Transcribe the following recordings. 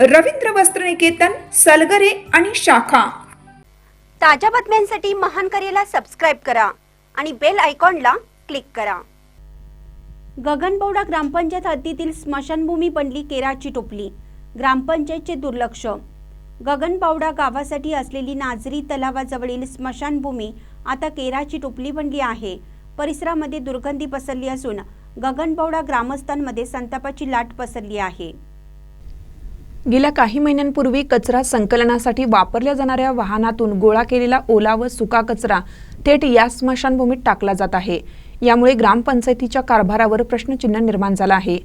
रवींद्र वस्त्रनिकेतन सलगरे आणि शाखा. ताज्या बातम्यांसाठी महान करेला सबस्क्राईब करा आणि बेल आयकॉनला क्लिक करा. गगनबौडा ग्रामपंचायत हद्दीतील स्मशानभूमी बनली केराची टोपली ग्रामपंचायतचे दुर्लक्ष. गगनबावडा गावासाठी असलेली नाझरी तलावाजवळील स्मशानभूमी आता केराची टोपली बनली आहे. परिसरामध्ये दुर्गंधी पसरली असून गगनबावडा ग्रामस्थांमध्ये संतापाची लाट पसरली आहे. गेल्या काही महिन्यांपूर्वी कचरा संकलनासाठी वापरल्या जाणाऱ्या वाहनातून गोळा केलेला ओला व सुका कचरा थेट या स्मशानभूमीत टाकला जात आहे. यामुळे ग्रामपंचायतीच्या कारभारावर प्रश्नचिन्ह निर्माण झालं आहे.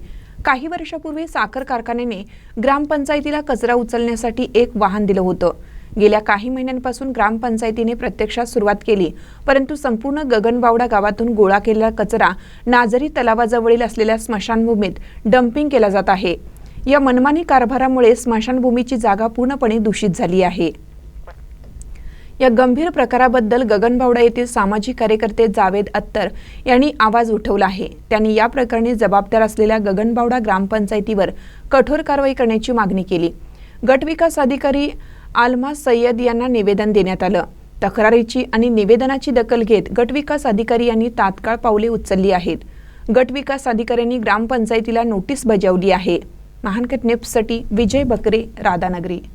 काही वर्षापूर्वी साखर कारखान्याने ग्रामपंचायतीला कचरा उचलण्यासाठी एक वाहन दिलं होतं. गेल्या काही महिन्यांपासून ग्रामपंचायतीने प्रत्यक्षात सुरुवात केली परंतु संपूर्ण गगनबावडा गावातून गोळा केलेला कचरा नाझरी तलावाजवळील असलेल्या स्मशानभूमीत डम्पिंग केला जात आहे. या मनमानी कारभारामुळे स्मशानभूमीची जागा पूर्णपणे दूषित झाली आहे. या गंभीर प्रकाराबद्दल गगनबावडा येथील सामाजिक कार्यकर्ते जावेद अत्तर यांनी आवाज उठवला आहे. त्यांनी या प्रकरणी जबाबदार असलेल्या गगनबावडा ग्रामपंचायतीवर कठोर कारवाई करण्याची मागणी केली. गट विकास अधिकारी आलमा सय्यद यांना निवेदन देण्यात आलं. तक्रारीची आणि निवेदनाची दखल घेत गटविकास अधिकारी यांनी तात्काळ पावले उचलली आहेत. गटविकास अधिकाऱ्यांनी ग्रामपंचायतीला नोटीस बजावली आहे. महानकट नेप्ससाठी विजय बकरे राधानगरी.